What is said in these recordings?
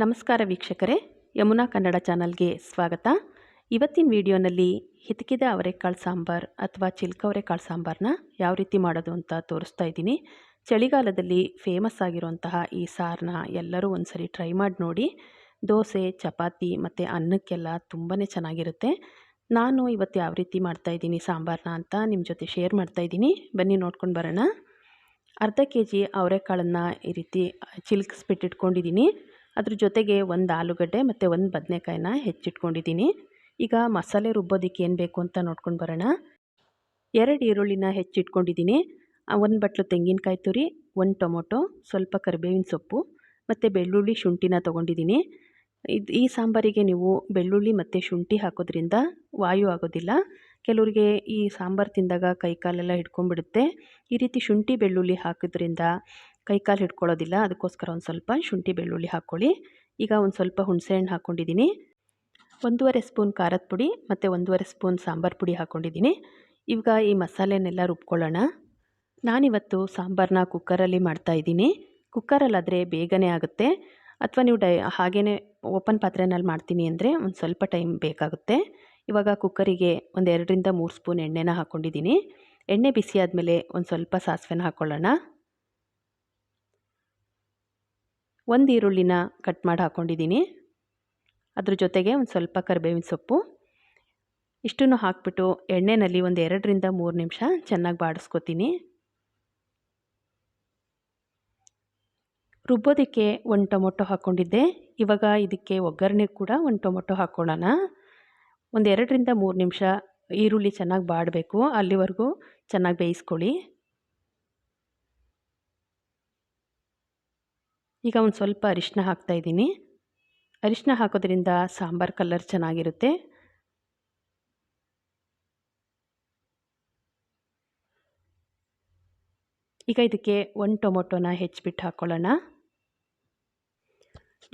ನಮಸ್ಕಾರ ವೀಕ್ಷಕರೇ, ಯಮುನಾ ಕನ್ನಡ ಚಾನಲ್ಗೆ ಸ್ವಾಗತ. ಇವತ್ತಿನ ವಿಡಿಯೋನಲ್ಲಿ ಹಿತಕಿದ ಅವರೆಕಾಳು ಸಾಂಬಾರು ಅಥವಾ ಚಿಲ್ಕ ಅವರೆಕಾಳು ಸಾಂಬಾರನ್ನ ಯಾವ ರೀತಿ ಮಾಡೋದು ಅಂತ ತೋರಿಸ್ತಾ ಇದ್ದೀನಿ. ಚಳಿಗಾಲದಲ್ಲಿ ಫೇಮಸ್ ಆಗಿರುವಂತಹ ಈ ಸಾರನ್ನ ಎಲ್ಲರೂ ಒಂದ್ಸರಿ ಟ್ರೈ ಮಾಡಿ ನೋಡಿ. ದೋಸೆ, ಚಪಾತಿ ಮತ್ತು ಅನ್ನಕ್ಕೆಲ್ಲ ತುಂಬಾ ಚೆನ್ನಾಗಿರುತ್ತೆ. ನಾನು ಇವತ್ತು ಯಾವ ರೀತಿ ಮಾಡ್ತಾ ಇದ್ದೀನಿ ಸಾಂಬಾರನ್ನ ಅಂತ ನಿಮ್ಮ ಜೊತೆ ಶೇರ್ ಮಾಡ್ತಾ ಇದ್ದೀನಿ. ಬನ್ನಿ ನೋಡ್ಕೊಂಡು ಬರೋಣ. ಅರ್ಧ ಕೆ ಜಿ ಅವರೆಕಾಳನ್ನು ಈ ರೀತಿ ಚಿಲ್ಕಿಸ್ಬಿಟ್ಟು ಇಟ್ಕೊಂಡಿದ್ದೀನಿ ಅದ್ರ ಜೊತೆಗೆ ಒಂದು ಆಲೂಗಡ್ಡೆ ಮತ್ತು ಒಂದು ಬದನೆಕಾಯಿನ ಹೆಚ್ಚಿಟ್ಕೊಂಡಿದ್ದೀನಿ. ಈಗ ಮಸಾಲೆ ರುಬ್ಬೋದಕ್ಕೆ ಏನು ಬೇಕು ಅಂತ ನೋಡ್ಕೊಂಡು ಬರೋಣ. ಎರಡು ಈರುಳ್ಳಿನ ಹೆಚ್ಚಿಟ್ಕೊಂಡಿದ್ದೀನಿ. ಒಂದು ಬಟ್ಲು ತೆಂಗಿನಕಾಯಿ ತುರಿ, ಒಂದು ಟೊಮೊಟೊ, ಸ್ವಲ್ಪ ಕರಿಬೇವಿನ ಸೊಪ್ಪು ಮತ್ತು ಬೆಳ್ಳುಳ್ಳಿ ಶುಂಠಿನ ತೊಗೊಂಡಿದ್ದೀನಿ. ಇದು, ಈ ಸಾಂಬಾರಿಗೆ ನೀವು ಬೆಳ್ಳುಳ್ಳಿ ಮತ್ತು ಶುಂಠಿ ಹಾಕೋದ್ರಿಂದ ವಾಯು ಆಗೋದಿಲ್ಲ. ಕೆಲವರಿಗೆ ಈ ಸಾಂಬಾರು ತಿಂದಾಗ ಕೈಕಾಲೆಲ್ಲ ಹಿಡ್ಕೊಂಡ್ಬಿಡುತ್ತೆ. ಈ ರೀತಿ ಶುಂಠಿ ಬೆಳ್ಳುಳ್ಳಿ ಹಾಕೋದ್ರಿಂದ ಕೈಕಾಲು ಹಿಡ್ಕೊಳ್ಳೋದಿಲ್ಲ, ಅದಕ್ಕೋಸ್ಕರ ಒಂದು ಸ್ವಲ್ಪ ಶುಂಠಿ ಬೆಳ್ಳುಳ್ಳಿ ಹಾಕ್ಕೊಳ್ಳಿ. ಈಗ ಒಂದು ಸ್ವಲ್ಪ ಹುಣಸೆಹಣ್ಣು ಹಾಕ್ಕೊಂಡಿದ್ದೀನಿ ಒಂದೂವರೆ ಸ್ಪೂನ್ ಖಾರದ ಪುಡಿ ಮತ್ತು ಒಂದೂವರೆ ಸ್ಪೂನ್ ಸಾಂಬಾರು ಪುಡಿ ಹಾಕ್ಕೊಂಡಿದ್ದೀನಿ ಈಗ ಈ ಮಸಾಲೆನೆಲ್ಲ ರುಬ್ಕೊಳ್ಳೋಣ. ನಾನಿವತ್ತು ಸಾಂಬಾರನ್ನ ಕುಕ್ಕರಲ್ಲಿ ಮಾಡ್ತಾಯಿದ್ದೀನಿ ಕುಕ್ಕರಲ್ಲಾದರೆ ಬೇಗನೆ ಆಗುತ್ತೆ. ಅಥವಾ ನೀವು ಡೈ ಹಾಗೇ ಓಪನ್ ಪಾತ್ರೆನಲ್ಲಿ ಮಾಡ್ತೀನಿ ಅಂದರೆ ಒಂದು ಸ್ವಲ್ಪ ಟೈಮ್ ಬೇಕಾಗುತ್ತೆ. ಇವಾಗ ಕುಕ್ಕರಿಗೆ ಒಂದು ಎರಡರಿಂದ ಮೂರು ಸ್ಪೂನ್ ಎಣ್ಣೆನ ಹಾಕ್ಕೊಂಡಿದ್ದೀನಿ ಎಣ್ಣೆ ಬಿಸಿ ಆದಮೇಲೆ ಒಂದು ಸ್ವಲ್ಪ ಸಾಸಿವೆನ ಹಾಕ್ಕೊಳ್ಳೋಣ. ಒಂದು ಈರುಳ್ಳಿನ ಕಟ್ ಮಾಡಿ ಹಾಕ್ಕೊಂಡಿದ್ದೀನಿ ಅದ್ರ ಜೊತೆಗೆ ಒಂದು ಸ್ವಲ್ಪ ಕರಿಬೇವಿನ ಸೊಪ್ಪು. ಇಷ್ಟನ್ನು ಹಾಕ್ಬಿಟ್ಟು ಎಣ್ಣೆಯಲ್ಲಿ ಒಂದು ಎರಡರಿಂದ ಮೂರು ನಿಮಿಷ ಚೆನ್ನಾಗಿ ಬಾಡಿಸ್ಕೊತೀನಿ. ರುಬ್ಬೋದಕ್ಕೆ ಒಂದು ಟೊಮೊಟೊ ಹಾಕ್ಕೊಂಡಿದ್ದೆ ಇವಾಗ ಇದಕ್ಕೆ ಒಗ್ಗರಣೆ ಕೂಡ ಒಂದು ಟೊಮೊಟೊ ಹಾಕ್ಕೊಳ್ಳೋಣ ಒಂದು ಎರಡರಿಂದ ಮೂರು ನಿಮಿಷ ಈರುಳ್ಳಿ ಚೆನ್ನಾಗಿ ಬಾಡಬೇಕು. ಅಲ್ಲಿವರೆಗೂ ಚೆನ್ನಾಗಿ ಬೇಯಿಸ್ಕೊಳ್ಳಿ. ಈಗ ಒಂದು ಸ್ವಲ್ಪ ಅರಿಶಿನ ಹಾಕ್ತಾಯಿದ್ದೀನಿ ಅರಿಶಿನ ಹಾಕೋದ್ರಿಂದ ಸಾಂಬಾರು ಕಲರ್ ಚೆನ್ನಾಗಿರುತ್ತೆ. ಈಗ ಇದಕ್ಕೆ ಒಂದು ಟೊಮೊಟೊನ ಹೆಚ್ಚಿಬಿಟ್ಟು ಹಾಕ್ಕೊಳ್ಳೋಣ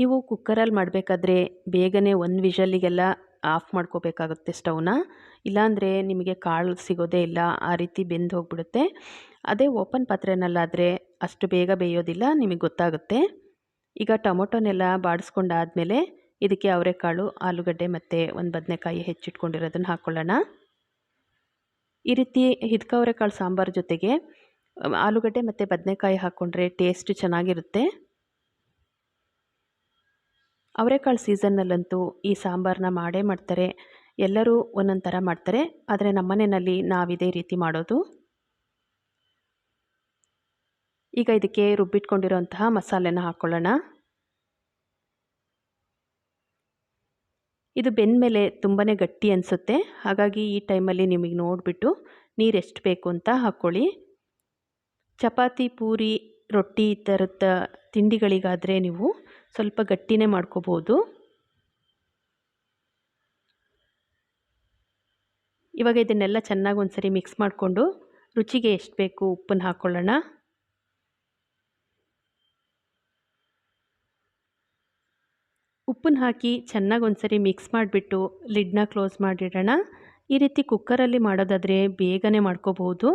ನೀವು ಕುಕ್ಕರಲ್ಲಿ ಮಾಡಬೇಕಾದ್ರೆ ಬೇಗನೆ ಒಂದು ವಿಷಲ್ಲಿಗೆಲ್ಲ ಆಫ್ ಮಾಡ್ಕೋಬೇಕಾಗುತ್ತೆ ಸ್ಟವ್ನ. ಇಲ್ಲಾಂದರೆ ನಿಮಗೆ ಕಾಳು ಸಿಗೋದೇ ಇಲ್ಲ, ಆ ರೀತಿ ಬೆಂದು ಹೋಗ್ಬಿಡುತ್ತೆ. ಅದೇ ಓಪನ್ ಪಾತ್ರೆನಲ್ಲಾದರೆ ಅಷ್ಟು ಬೇಗ ಬೇಯೋದಿಲ್ಲ, ನಿಮಗೆ ಗೊತ್ತಾಗುತ್ತೆ. ಈಗ ಟೊಮೊಟೊನೆಲ್ಲ ಬಾಡಿಸ್ಕೊಂಡಾದಮೇಲೆ ಇದಕ್ಕೆ ಅವರೆಕಾಳು, ಆಲೂಗಡ್ಡೆ ಮತ್ತು ಒಂದು ಬದನೆಕಾಯಿ ಹೆಚ್ಚಿಟ್ಕೊಂಡಿರೋದನ್ನು ಹಾಕ್ಕೊಳ್ಳೋಣ ಈ ರೀತಿ ಹಿದ್ಕವರೆಕಾಳು ಸಾಂಬಾರು ಜೊತೆಗೆ ಆಲೂಗಡ್ಡೆ ಮತ್ತು ಬದನೆಕಾಯಿ ಹಾಕ್ಕೊಂಡ್ರೆ ಟೇಸ್ಟ್ ಚೆನ್ನಾಗಿರುತ್ತೆ. ಅವರೆಕಾಳು ಸೀಸನ್ನಲ್ಲಂತೂ ಈ ಸಾಂಬಾರನ್ನ ಮಾಡೇ ಮಾಡ್ತಾರೆ. ಎಲ್ಲರೂ ಒಂದೊಂದು ಥರ ಮಾಡ್ತಾರೆ. ಆದರೆ ನಮ್ಮನೆಯಲ್ಲಿ ಇದೇ ರೀತಿ ಮಾಡೋದು. ಈಗ ಇದಕ್ಕೆ ರುಬ್ಬಿಟ್ಕೊಂಡಿರೋಂತಹ ಮಸಾಲೆನ ಹಾಕ್ಕೊಳ್ಳೋಣ ಇದು ಬೆಂದ ಮೇಲೆ ತುಂಬಾ ಗಟ್ಟಿ ಅನಿಸುತ್ತೆ. ಹಾಗಾಗಿ ಈ ಟೈಮಲ್ಲಿ ನಿಮಗೆ ನೋಡಿಬಿಟ್ಟು ನೀರು ಎಷ್ಟು ಬೇಕು ಅಂತ ಹಾಕ್ಕೊಳ್ಳಿ ಚಪಾತಿ, ಪೂರಿ, ರೊಟ್ಟಿ ಈ ಥರದ ತಿಂಡಿಗಳಿಗಾದರೆ ನೀವು ಸ್ವಲ್ಪ ಗಟ್ಟಿನೇ ಮಾಡ್ಕೋಬೋದು. ಇವಾಗ ಇದನ್ನೆಲ್ಲ ಚೆನ್ನಾಗಿ ಒಂದ್ಸರಿ ಮಿಕ್ಸ್ ಮಾಡಿಕೊಂಡು ರುಚಿಗೆ ಎಷ್ಟು ಬೇಕು ಉಪ್ಪನ್ನು ಹಾಕ್ಕೊಳ್ಳೋಣ ಉಪ್ಪನ್ನು ಹಾಕಿ ಚೆನ್ನಾಗಿ ಒಂದ್ಸರಿ ಮಿಕ್ಸ್ ಮಾಡಿಬಿಟ್ಟು ಲಿಡ್ನ ಕ್ಲೋಸ್ ಮಾಡಿಡೋಣ. ಈ ರೀತಿ ಕುಕ್ಕರಲ್ಲಿ ಮಾಡೋದಾದರೆ ಬೇಗನೆ ಮಾಡ್ಕೋಬಹುದು.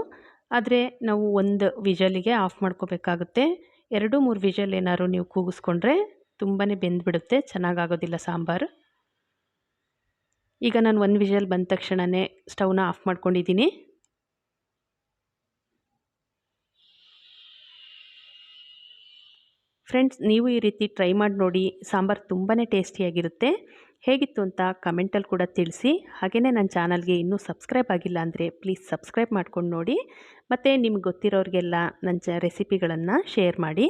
ಆದರೆ ನಾವು ಒಂದು ವಿಜಲಿಗೆ ಆಫ್ ಮಾಡ್ಕೋಬೇಕಾಗುತ್ತೆ. ಎರಡು, ಮೂರು ವಿಜಲ್ ಏನಾದ್ರು ನೀವು ಕೂಗಿಸ್ಕೊಂಡ್ರೆ ತುಂಬಾ ಬೆಂದ್ಬಿಡುತ್ತೆ, ಚೆನ್ನಾಗಾಗೋದಿಲ್ಲ ಸಾಂಬಾರು. ಈಗ ನಾನು ಒಂದು ವಿಜಲ್ ಬಂದ ತಕ್ಷಣವೇ ಸ್ಟವ್ನ ಆಫ್ ಮಾಡ್ಕೊಂಡಿದ್ದೀನಿ. ಫ್ರೆಂಡ್ಸ್ ನೀವು ಈ ರೀತಿ ಟ್ರೈ ಮಾಡಿ ನೋಡಿ, ಸಾಂಬಾರು ತುಂಬಾ ಟೇಸ್ಟಿಯಾಗಿರುತ್ತೆ ಹೇಗಿತ್ತು ಅಂತ ಕಮೆಂಟಲ್ಲಿ ಕೂಡ ತಿಳಿಸಿ. ಹಾಗೆಯೇ ನನ್ನ ಚಾನಲ್ಗೆ ಇನ್ನೂ ಸಬ್ಸ್ಕ್ರೈಬ್ ಆಗಿಲ್ಲ ಅಂದರೆ ಪ್ಲೀಸ್ ಸಬ್ಸ್ಕ್ರೈಬ್ ಮಾಡ್ಕೊಂಡು ನೋಡಿ. ಮತ್ತು ನಿಮ್ಗೆ ಗೊತ್ತಿರೋರಿಗೆಲ್ಲ ನನ್ನ ಚ ರೆಸಿಪಿಗಳನ್ನು ಶೇರ್ ಮಾಡಿ.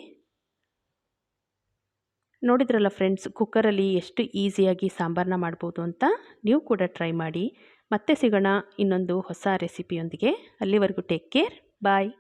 ನೋಡಿದ್ರಲ್ಲ ಫ್ರೆಂಡ್ಸ್ ಕುಕ್ಕರಲ್ಲಿ ಎಷ್ಟು ಈಸಿಯಾಗಿ ಸಾಂಬಾರನ್ನ ಮಾಡ್ಬೋದು ಅಂತ ನೀವು ಕೂಡ ಟ್ರೈ ಮಾಡಿ. ಮತ್ತೆ ಸಿಗೋಣ ಇನ್ನೊಂದು ಹೊಸ ರೆಸಿಪಿಯೊಂದಿಗೆ ಅಲ್ಲಿವರೆಗೂ ಟೇಕ್ ಕೇರ್ ಬಾಯ್